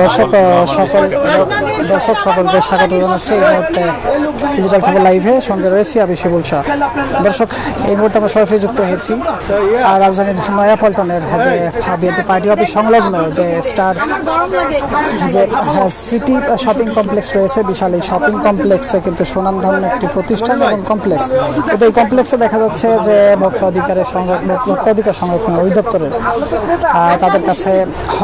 দর্শক সকল দর্শক সকলকে স্বাগত জানাচ্ছি। এই মুহূর্তে ডিজিটাল খবর লাইভে সঙ্গে রয়েছি আমি শিবুল শাহ। দর্শক এই মুহূর্তে আমরা সরাসরি যুক্ত হয়েছি। আর রাজধানীর নয়াপল্টনের যে বিএনপি পার্টি অফিস সংলগ্ন যে স্টার যে সিটি শপিং কমপ্লেক্স রয়েছে বিশাল এই শপিং কমপ্লেক্সে কিন্তু সুনামধন্য একটি প্রতিষ্ঠান এবং কমপ্লেক্স কিন্তু এই কমপ্লেক্সে দেখা যাচ্ছে যে ভোক্তা অধিকারের সংরক্ষণ ভোক্তা অধিকার সংরক্ষণ অধিদপ্তরের তাদের কাছে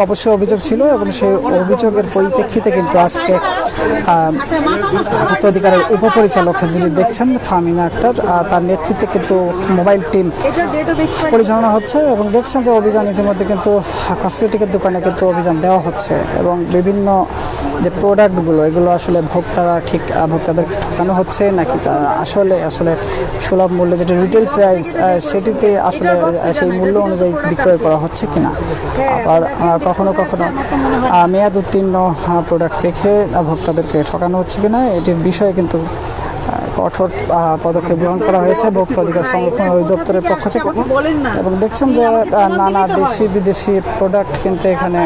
অবশ্যই অভিযোগ ছিল এবং সেই অভিযোগের পরিপ্রেক্ষিতে কিন্তু আজকে উত্তরাধিকারের উপপরিচালক যিনি দেখছেন ফামিনা আক্তার তার নেতৃত্বে কিন্তু মোবাইল টিম পরিচালনা হচ্ছে এবং দেখছেন যে অভিযান ইতিমধ্যে কিন্তু কসমেটিকের দোকানে কিন্তু অভিযান দেওয়া হচ্ছে এবং বিভিন্ন যে প্রোডাক্টগুলো এগুলো আসলে ভোক্তারা ঠিক ভোক্তাদের ঠকানো হচ্ছে নাকি তারা আসলে আসলে সুলভ মূল্যে যেটা রিটেল প্রাইস সেটিতে আসলে সেই মূল্য অনুযায়ী বিক্রয় করা হচ্ছে কিনা? আবার কখনো কখনো মেয়াদ উত্তীর্ণ প্রোডাক্ট রেখে ভোক্তাদেরকে ঠকানো হচ্ছে কিনা? এটির বিষয়ে কিন্তু কঠোর পদক্ষেপ গ্রহণ করা হয়েছে ভোক্তা অধিকার সংরক্ষণ অধিদপ্তরের পক্ষ থেকে। এবং দেখছেন যে নানা দেশি বিদেশি প্রোডাক্ট কিন্তু এখানে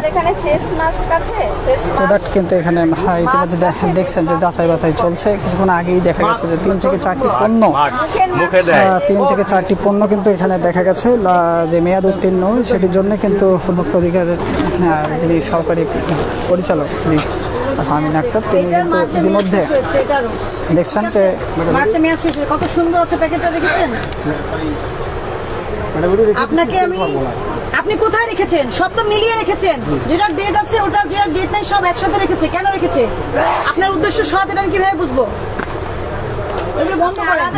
প্রোডাক্ট কিন্তু এখানে ইতিমধ্যে দেখছেন যে যাচাই বাছাই চলছে। কিছুক্ষণ আগেই দেখা গেছে যে তিন থেকে চারটি পণ্য মুখে দেয়। আহ, তিন থেকে চারটি পণ্য কিন্তু এখানে দেখা গেছে। যে মেয়াদ উত্তীর্ণ সেটির জন্য কিন্তু ভোক্তা অধিকারের যিনি সরকারি পরিচালক তিনি ফাহমিন আক্তার তিনি কিন্তু ইতিমধ্যে দেখছেন যে। কত সুন্দর আছে প্যাকেটটা দেখেছেন? আপনাকে আমি আপনি কোথায় রেখেছেন? সব তো মিলিয়ে রেখেছেন। যেটার ডেট আছে ওটার যেটা ডেট নাই সব একসাথে রেখেছে। কেন রেখেছে? আপনার উদ্দেশ্য সৎ এটা আমি কীভাবে বুঝব?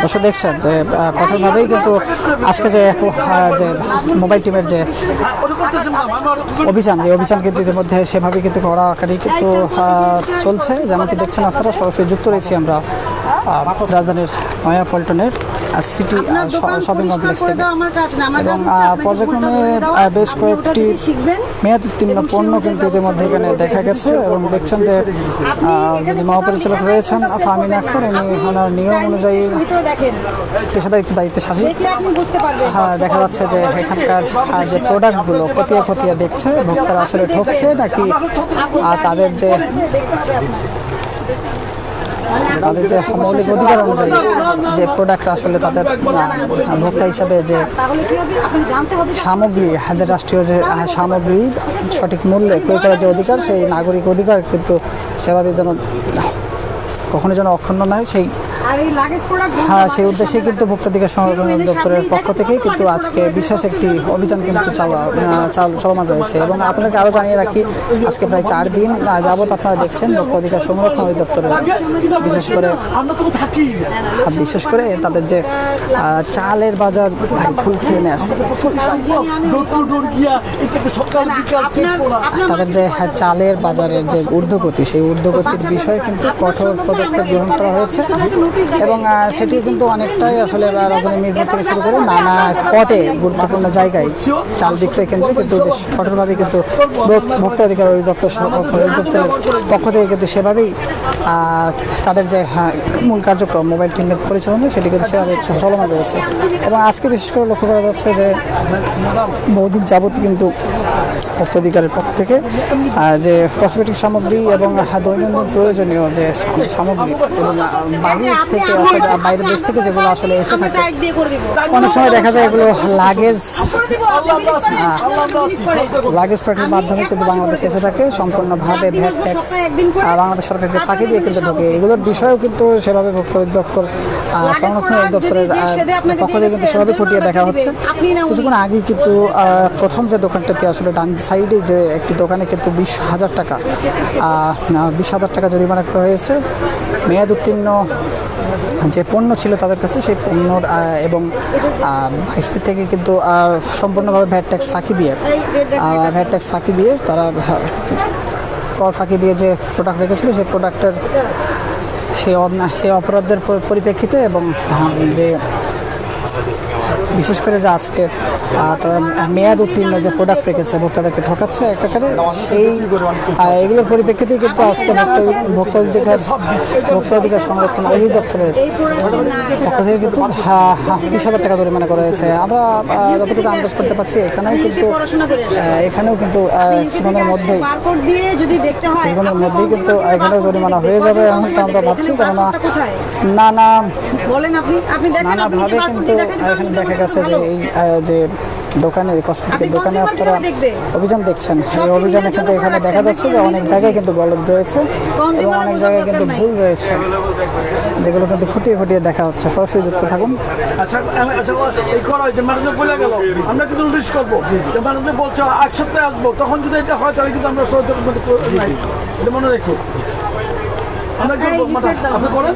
দর্শক দেখছেন যে কঠোরভাবেই কিন্তু আজকে যে যে মোবাইল টিমের যে অভিযান যে অভিযান কিন্তু ইতিমধ্যে সেভাবে কিন্তু কড়াকাড়ি কিন্তু চলছে। যেমনটি দেখছেন আপনারা, সরাসরি যুক্ত রয়েছি আমরা রাজধানীর নয়া পল্টনের সিটি শপিং কমপ্লেক্স থেকে। এবং পর্যায়ক্রমে বেশ কয়েকটি থেকে মেয়াদ উত্তীর্ণ পণ্য কিন্তু ইতিমধ্যে এখানে দেখা গেছে এবং দেখছেন যে যিনি মহাপরিচালক রয়েছেন ফাহমিন আক্তার উনি ওনার নিয়ম অনুযায়ী দেখেন। পেশাদারিত্ব দায়িত্বের সাথে হ্যাঁ, দেখা যাচ্ছে যে এখানকার যে প্রোডাক্টগুলো খতিয়ে খতিয়ে দেখছে ভোক্তারা আসলে ঠকছে নাকি তাদের যে তাদের যে মৌলিক অধিকার অনুযায়ী যে প্রোডাক্ট আসলে তাদের ভোক্তা হিসাবে যে সামগ্রী, হাদের রাষ্ট্রীয় যে সামগ্রী, সঠিক মূল্যে ক্রয় করার যে অধিকার, সেই নাগরিক অধিকার কিন্তু সেভাবে যেন, কখনো যেন অক্ষুণ্ণ নয়, সেই হ্যাঁ সেই উদ্দেশ্যে কিন্তু ভোক্তাধিকার সংরক্ষণ দপ্তরের পক্ষ থেকে কিন্তু আজকে বিশেষ একটি অভিযান কিন্তু চালা চলমান রয়েছে এবং আপনাদেরকে আরও জানিয়ে রাখি আজকে প্রায় চার দিন যাবত আপনারা দেখছেন ভোক্তাধিকার সংরক্ষণ অধিদপ্তরের বিশেষ করে আমরা তো থাকি। আর বিশেষ করে তাদের যে চালের বাজার ভাই ফুল থেমে আছে। তাদের যে হ্যাঁ, চালের বাজারের যে ঊর্ধ্বগতি সেই ঊর্ধ্বগতির বিষয়ে কিন্তু কঠোর পদক্ষেপ গ্রহণ করা হয়েছে। এবং সেটি কিন্তু অনেকটাই আসলে রাজধানী মিরপুর থেকে শুরু করে নানা স্পটে গুরুত্বপূর্ণ জায়গায় চাল বিক্রয় কেন্দ্রে কিন্তু বেশ কঠোরভাবে কিন্তু ভোক- ভোক্তা অধিকার অধিদপ্তর অধিদপ্তরের পক্ষ থেকে কিন্তু সেভাবেই তাদের যে হ্যাঁ, মূল কার্যক্রম মোবাইল টিমের পরিচালনা সেটি কিন্তু সেভাবে চলমান রয়েছে। এবং আজকে বিশেষ করে লক্ষ্য করা যাচ্ছে যে বহুদিন যাবত কিন্তু ভোক্তা অধিকারের পক্ষ থেকে যে কসমেটিক সামগ্রী এবং আহ, দৈনন্দিন প্রয়োজনীয় যে সামগ্রী এবং বাইরে থেকে অর্থাৎ বাইরের দেশ থেকে যেগুলো আসলে এসে থাকে। টাইট দিয়ে করে দিব। অনেক সময় দেখা যায় এগুলো লাগেজ লাগেজ ফ্যাক্টরির মাধ্যমে কিন্তু বাংলাদেশে এসে থাকে সম্পূর্ণভাবে ভ্যাট ট্যাক্স বাংলাদেশ সরকারকে ফাঁকি দিয়ে কিন্তু ঢোকে এগুলোর বিষয়েও কিন্তু সেভাবে ভোক্তা অধিদপ্তর সংরক্ষণ অধিদপ্তরের আহ, পক্ষ থেকে কিন্তু সেভাবে ফুটিয়ে দেখা হচ্ছে। কিছুক্ষণ আগে কিন্তু প্রথম যে দোকানটাতে আসলে ডান সাইডে যে একটি দোকানে কিন্তু বিশ হাজার টাকা বিশ হাজার টাকা জরিমানা করা হয়েছে। মেয়াদ উত্তীর্ণ যে পণ্য ছিল তাদের কাছে সেই পণ্যর এবং বাইরে থেকে কিন্তু সম্পূর্ণভাবে ভ্যাট ট্যাক্স ফাঁকি দিয়ে ভ্যাট ট্যাক্স ফাঁকি দিয়ে তারা, কর ফাঁকি দিয়ে যে প্রোডাক্ট রেখেছিল সেই প্রোডাক্টের সেই সেই অপরাধের পরিপ্রেক্ষিতে এবং যে বিশেষ করে যে আজকে তারা মেয়াদ উত্তীর্ণ যে প্রোডাক্ট রেখেছে ভোক্তাদেরকে ঠকাচ্ছে এক আকারে সেই এগুলোর পরিপ্রেক্ষিতেই কিন্তু আজকে ভোক্তা অধিকার ভোক্তা অধিকার সংরক্ষণ অধিদপ্তরের পক্ষ থেকে কিন্তু বিশ হাজার টাকা জরিমানা করা হয়েছে। আমরা যতটুকু আন্দাজ করতে পারছি এখানেও কিন্তু এখানেও কিন্তু জীবনের মধ্যেই জীবনের মধ্যেই কিন্তু এখানেও জরিমানা হয়ে যাবে এমনটা আমরা ভাবছি কেননা নানা নানাভাবে কিন্তু এখানে দেখা গেছে যে এই যে দোকানের কসমেটিকের আপনি দোকানে আপনারা অভিযান দেখছেন। এই অভিযানে কিন্তু এখানে দেখা যাচ্ছে যে অনেক জায়গায় কিন্তু গলদ রয়েছে এবং অনেক জায়গায় কিন্তু ভুল রয়েছে। যেগুলো কিন্তু ফুটিয়ে ফুটিয়ে দেখা হচ্ছে। সরাসরি যুক্ত থাকুন। আচ্ছা আচ্ছা এই করা হয়েছে ম্যানেজার বলে গেল। আমরা কিন্তু নোটিশ করব। যে ম্যানেজার বলছে এক সপ্তাহে আসব। তখন যদি এটা হয় তাহলে কিন্তু আমরা সহযোগ নাই এটা মনে রেখো। আমরা আপনি করেন।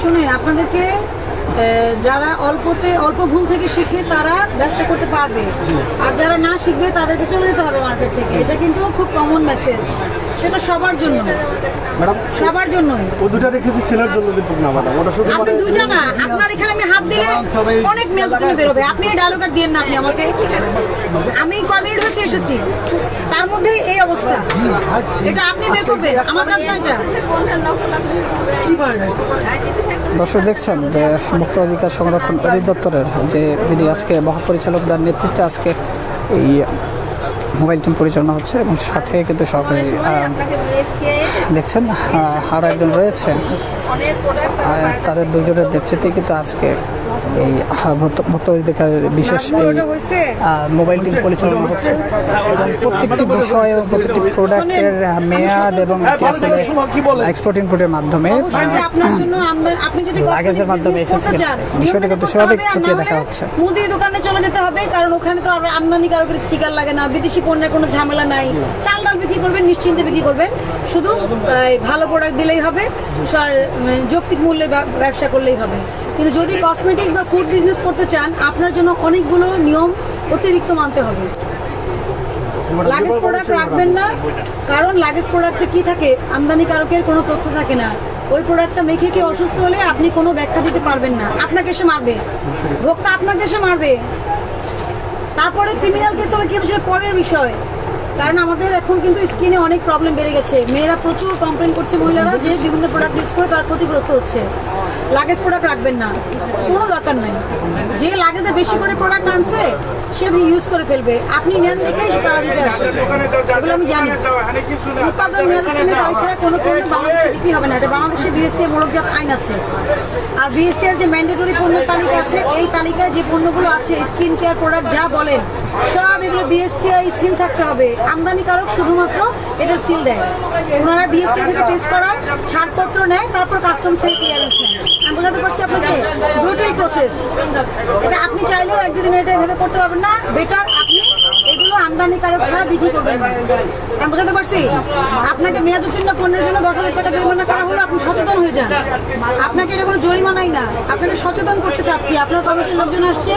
শুনেন আপনাদেরকে যারা অল্পতে অল্প ভুল থেকে শিখে তারা ব্যবসা করতে পারবে। আর যারা না শিখবে তাদেরকে চলে যেতে হবে মার্কেট থেকে। এটা কিন্তু খুব কমন মেসেজ সেটা সবার জন্য সবার জন্যই। ও দুটা রেখেছি ছেলের জন্য দীপক না ম্যাডাম। ওটা শুধু আপনি দুইটা না আপনার এখানে আমি হাত দিলে অনেক মেল তুমি বেরোবে। আপনি এই ডায়লগ আর না আপনি আমাকে। আমি কয় মিনিট হচ্ছে এসেছি? তার মধ্যে এই অবস্থা। এটা আপনি বের করবেন। আমার না এটা। দর্শক দেখছেন যে মুক্ত অধিকার সংরক্ষণ অধিদপ্তরের যে যিনি আজকে মহাপরিচালকদের নেতৃত্বে আজকে এই মোবাইল টিম পরিচালনা হচ্ছে এবং সাথে কিন্তু জিএসটি দেখছেন আরও একজন রয়েছে। তাদের দুজনের নেতৃত্বে কিন্তু আজকে এই বিশেষ এই মোবাইল পরিচালনা হচ্ছে। এবং প্রত্যেকটি বিষয় প্রত্যেকটি প্রোডাক্টের মেয়াদ এবং হ্যাঁ? এক্সপোর্ট মাধ্যমে লাগেজের মাধ্যমে এসেছে? বিষয়টা কিন্তু খতিয়ে দেখা হচ্ছে। মুদি দোকানে চলে যেতে হবে কারণ ওখানে তো আর আমদানি কারকের স্টিকার লাগে না বিদেশি পণ্যের কোনো ঝামেলা নাই। চাল ডাল বিক্রি করবেন নিশ্চিন্তে বিক্রি করবেন। শুধু ভালো প্রোডাক্ট দিলেই হবে যৌক্তিক মূল্যে ব্যবসা করলেই হবে। কিন্তু যদি কসমেটিক্স বা ফুড বিজনেস করতে চান, আপনার জন্য অনেকগুলো নিয়ম অতিরিক্ত মানতে হবে। লাগেজ প্রোডাক্ট রাখবেন না, কারণ লাগেজ প্রোডাক্টে কি থাকে? আমদানিকারকের কোনো তথ্য থাকে না। ওই প্রোডাক্টটা মেখে কেউ অসুস্থ হলে আপনি কোনো ব্যাখ্যা দিতে পারবেন না। আপনাকে এসে মারবে। ভোক্তা আপনাকে এসে মারবে। তারপরে ক্রিমিনাল কেস হবে কি সেটা পরের বিষয়। কারণ আমাদের এখন কিন্তু স্কিনে অনেক প্রবলেম বেড়ে গেছে। মেয়েরা প্রচুর কমপ্লেন করছে মহিলারা যে বিভিন্ন প্রোডাক্ট ইউজ করে তারা ক্ষতিগ্রস্ত হচ্ছে। লাগেজ প্রোডাক্ট রাখবেন না। কোনো দরকার নাই। যে লাগেজে বেশি করে প্রোডাক্ট আনছে, সে ইউজ করে ফেলবে। আপনি নেন দেখে তারা দিতে আসে। এগুলো আমি জানি। উৎপাদন নিয়ন্ত্রণের বাড়ি ছাড়া কোনো পণ্য বাংলাদেশে বিক্রি হবে না। এটা বাংলাদেশে বিএসটি মোড়কজাত আইন আছে। আর বিএসটি এর যে ম্যান্ডেটরি পণ্যের তালিকা আছে, এই তালিকায় যে পণ্যগুলো আছে স্কিন কেয়ার প্রোডাক্ট যা বলেন, সব এগুলো বিএসটিআই সিল থাকতে হবে। আমদানিকারক শুধুমাত্র এটার সিল দেয়। ওনারা বিএসটি থেকে টেস্ট করা ছাড়পত্র নেয়, তারপর কাস্টমস থেকে ক্লিয়ারেন্স নেয়। বোঝাতে পারছি আপনাকে, জটিল প্রসেস এটা আপনি চাইলেও এক দুদিন এটা এভাবে করতে পারবেন না। বেটার আপনি এগুলো আমদানিকারক ছাড়া বিক্রি করবেন না আমি বোঝাতে পারছি আপনাকে মেয়াদ উত্তীর্ণ পণ্যের জন্য দশ হাজার টাকা জরিমানা করা হলো আপনি সচেতন হয়ে যান আপনাকে এটা কোনো জরিমানাই না আপনাকে সচেতন করতে চাচ্ছি আপনার কমিটির লোকজন আসছে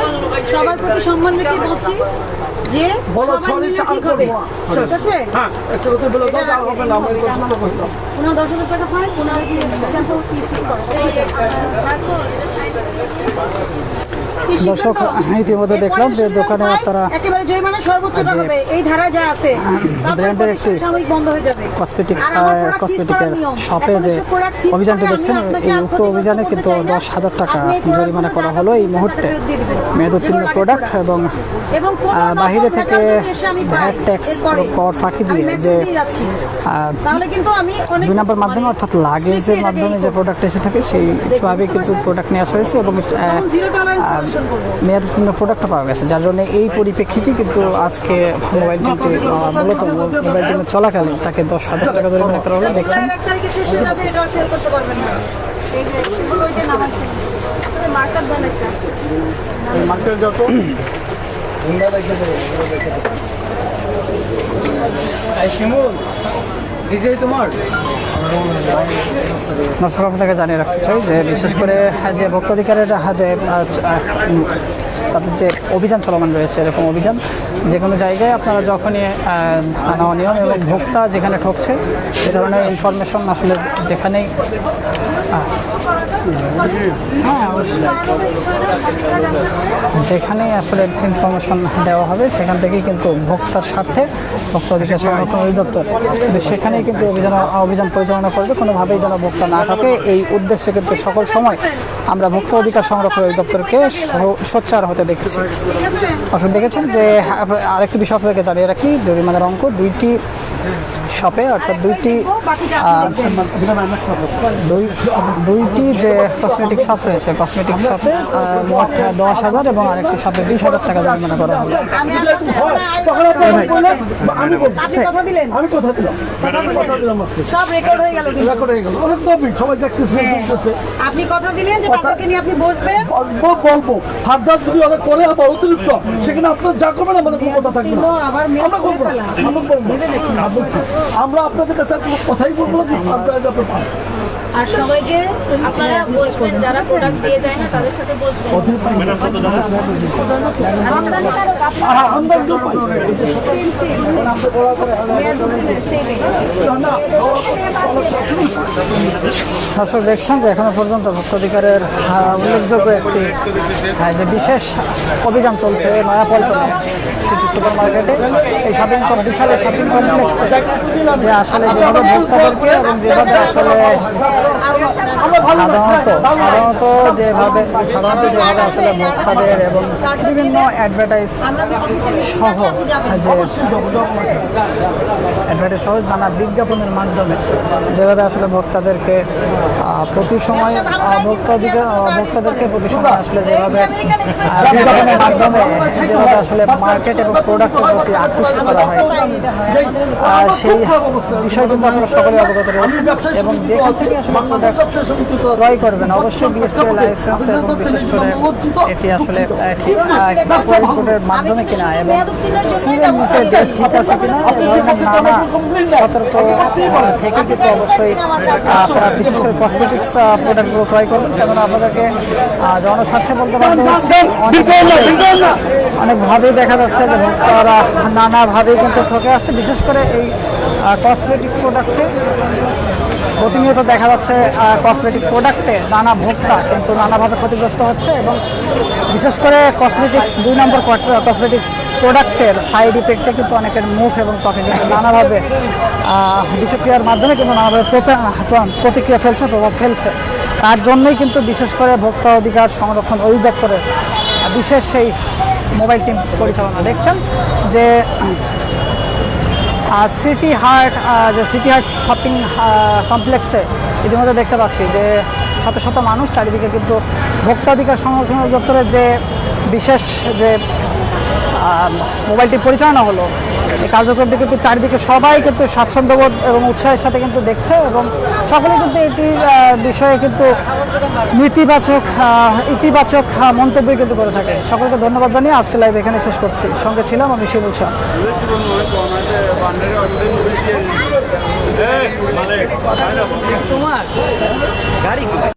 সবার প্রতি সম্মান রেখে বলছি যে সবাই মিলে ঠিক হবে ঠিক আছে হ্যাঁ পনেরো দশ হাজার টাকা ফাইন পনেরো কি স্যাম্পল কি দর্শক, ইতিমধ্যে দেখলাম যে দোকানে আপনারা একেবারে জরিমানা সর্বোচ্চটা হবে এই ধারা যা আছে ব্র্যান্ডের একটি বন্ধ হয়ে যাবে। কসমেটিক কসমেটিকের শপে যে অভিযানটি দেখছেন এই উক্ত অভিযানে কিন্তু দশ হাজার টাকা জরিমানা করা হলো এই মুহূর্তে। মেয়াদ উত্তীর্ণ প্রোডাক্ট এবং বাহিরে থেকে ভ্যাট ট্যাক্স কর ফাঁকি দিয়ে যে দুই নম্বর মাধ্যমে মানে অর্থাৎ লাগেজের মাধ্যমে যে প্রোডাক্ট এসে থাকে সেইভাবে কিন্তু প্রোডাক্ট নিয়ে আসা হয়েছে এবং মেয়াদ উত্তীর্ণ প্রোডাক্ট পাওয়া গেছে যার জন্য এই পরিপ্রেক্ষিতে কিন্তু আজকে মোবাইল আহ, মূলত মোবাইল টিমের চলাকালীন তাকে দশ হাজার টাকা জরিমানা করা হলো। দেখছেন? এক তারিখে শেষ যাবে এটা সেল করতে পারবেন না এই যে এগুলো ওই যে নামাইছে মার্কার দেন একটা মার্কেট যত দর্শক আপনাকে জানিয়ে রাখতে চাই যে বিশেষ করে যে ভোক্তাধিকারের যে তাদের যে অভিযান চলমান রয়েছে এরকম অভিযান যে কোনো জায়গায় আপনারা যখনই আহ, নেওয়া নিয়ম এবং ভোক্তা যেখানে ঠকছে এ ধরনের ইনফরমেশন আসলে যেখানেই হ্যাঁ যেখানেই আসলে ইনফরমেশন দেওয়া হবে, সেখান থেকেই কিন্তু ভোক্তার স্বার্থে ভোক্তা অধিকার সংরক্ষণ অধিদপ্তর সেখানেই কিন্তু অভিযান অভিযান পরিচালনা করবে। কোনোভাবেই যেন ভোক্তা না থাকে। এই উদ্দেশ্যে কিন্তু সকল সময় আমরা ভোক্তা অধিকার সংরক্ষণ অধিদপ্তরকে সোচ্চার হতে দেখেছি। অবশ্য দেখেছেন যে আরেকটি বিষয় আপনাদেরকে জানিয়ে রাখি, জরিমানার অঙ্ক দুইটি শপে অর্থাৎ দুইটি দুইটি যে কসমেটিক শপ রয়েছে কসমেটিক শপে মোট দশ হাজার এবং আরেকটি শপে বিশ হাজার টাকা জরিমানা করা আপনি আপনি কথা দিলেন। আমি কথা দিলাম। কথা কথা দিলাম দিলেন আপনি। সব রেকর্ড হয়ে গেল কিন্তু। রেকর্ড হয়ে গেল। অনেক গভীর সবাই দেখতেছে শুনতেছে। আপনি কথা দিলেন যে তাদেরকে নিয়ে আপনি বসবেন। বলব। যদি করে আবার অতিরিক্ত সেখানে আপনার যা করবেন আমাদের থাকবে না। আমরা করব। না আমরা করব। আমরা আপনাদের কাছে কথাই বলব না আপনারা। আর সবাইকে আপনারা বসবেন, যারা প্রোডাক্ট দিয়ে যায় না, তাদের সাথে বসবেন। দেখছেন যে এখনও পর্যন্ত ভোক্তা অধিকারের উল্লেখযোগ্য একটি যে বিশেষ অভিযান চলছে নয়াপল্টনে সিটি সুপার মার্কেটে এই শপিং বিশাল শপিং কমপ্লেক্সে যে আসলে যেভাবে ভোক্তাদেরকে এবং যেভাবে আসলে Wow. সাধারণত সাধারণত যেভাবে সাধারণত যেভাবে আসলে ভোক্তাদের এবং বিভিন্ন অ্যাডভার্টাইজ সহ যে অ্যাডভার্টাইজ সহ নানা বিজ্ঞাপনের মাধ্যমে যেভাবে আসলে ভোক্তাদেরকে প্রতি সময় আহ, ভোক্তা অধিকার ভোক্তাদেরকে প্রতি সময় আসলে যেভাবে বিজ্ঞাপনের মাধ্যমে যেভাবে আসলে মার্কেট এবং প্রোডাক্টের প্রতি আকৃষ্ট করা হয়। সেই বিষয় কিন্তু আমরা সকলে অবগত রয়েছেন এবং যেখান থেকে আসলে প্রোডাক্ট ক্রয় করবেন। অবশ্যই বিএসপি লাইসেন্স এবং বিশেষ করে এটি আসলে কোডের মাধ্যমে কিনা এবং সিলের নিচে যে ঠিক আছে কিনা? নানা সতর্ক থেকে কিন্তু অবশ্যই আপনারা বিশেষ করে কসমেটিক্স প্রোডাক্টগুলো ক্রয় করবেন। কারণ আপনাদেরকে জনস্বার্থে বলতে অনেক- অনেকভাবেই দেখা যাচ্ছে যে ভোক্তারা নানাভাবেই কিন্তু ঠকে আসছে। বিশেষ করে এই কসমেটিক প্রোডাক্টে প্রতিনিয়ত দেখা যাচ্ছে কসমেটিক প্রোডাক্টে নানা ভোক্তা কিন্তু নানাভাবে ক্ষতিগ্রস্ত হচ্ছে এবং বিশেষ করে কসমেটিক্স দুই নম্বর কসমেটিক্স প্রোডাক্টের সাইড ইফেক্টে কিন্তু অনেকের মুখ এবং ত্বকে কিন্তু নানাভাবে বিষক্রিয়ার মাধ্যমে কিন্তু নানাভাবে প্রতি- প্রতিক্রিয়া ফেলছে, প্রভাব ফেলছে। তার জন্যই কিন্তু বিশেষ করে ভোক্তা অধিকার সংরক্ষণ অধিদপ্তরের বিশেষ সেই মোবাইল টিম পরিচালনা দেখছেন যে সিটি হার্ট যে সিটি হার্ট শপিং কমপ্লেক্সে ইতিমধ্যে দেখতে পাচ্ছি যে শত শত মানুষ চারিদিকে কিন্তু ভোক্তাধিকার সংরক্ষণ দপ্তরের যে বিশেষ যে মোবাইলটি পরিচালনা হলো কার্যক্রমটি কিন্তু চারিদিকে সবাই কিন্তু স্বাচ্ছন্দ্যবোধ এবং উৎসাহের সাথে কিন্তু দেখছে এবং সকলে কিন্তু এটি আহ, বিষয়ে কিন্তু নেতিবাচক ইতিবাচক মন্তব্য কিন্তু করে থাকে। সকলকে ধন্যবাদ জানিয়ে আজকে লাইভ এখানে শেষ করছি। সঙ্গে ছিলাম আমি শিবুল শাহ। তোমার গাড়ি